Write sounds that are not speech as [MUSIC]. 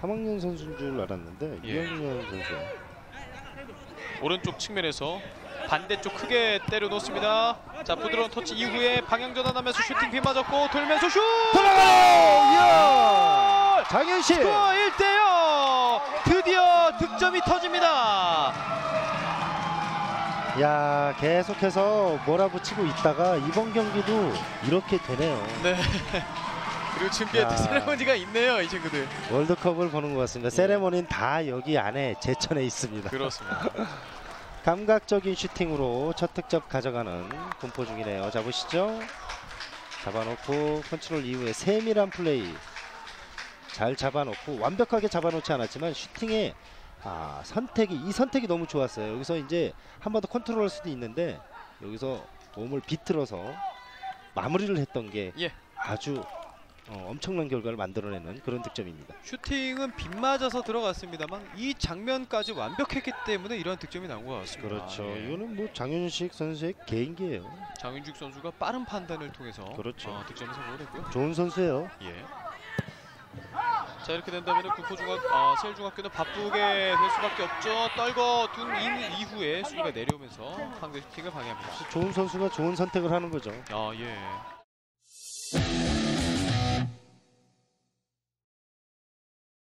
3학년 선수인 줄 알았는데 예. 2학년 선수야. 오른쪽 측면에서 반대쪽 크게 때려 놓습니다. 자 부드러운 터치 이후에 방향 전환하면서 슈팅 비 맞았고 돌면서 슛! 이야! 장현식! 스코어 1대0 드디어 득점이 터집니다. 야 계속해서 몰아붙이고 있다가 이번 경기도 이렇게 되네요. 네. 그리고 야. 또 세레머니가 있네요 이 친구들. 월드컵을 보는 것 예. 같습니다. 세레모니는 다 여기 안에 제천에 있습니다. 그렇습니다. [LAUGHS] 감각적인 슈팅으로 첫 득점 가져가는 분포 중이네요. 자 보시죠. 잡아놓고 컨트롤 이후에 세밀한 플레이 잘 잡아놓고 완벽하게 잡아놓지 않았지만 슈팅의 아, 선택이 이 선택이 너무 좋았어요. 여기서 이제 한 번 더 컨트롤할 수도 있는데 여기서 도움을 비틀어서 마무리를 했던 게 예. 아주 어, 엄청난 결과를 만들어내는 그런 득점입니다. 슈팅은 빗 맞아서 들어갔습니다만 이 장면까지 완벽했기 때문에 이런 득점이 나온 것 같습니다. 그렇죠. 예. 이거는 뭐 장윤식 선수의 개인기예요. 장윤식 선수가 빠른 판단을 통해서 그렇죠. 어, 득점을 성공을 했고요. 좋은 선수예요. 예. 자 이렇게 된다면 군포중학 아, 세일중학교는 바쁘게 될 수밖에 없죠. 떨궈 둔 이- 이후에 수비가 내려오면서 상대 슈팅을 방해합니다. 좋은 선수가 좋은 선택을 하는 거죠. 아 예.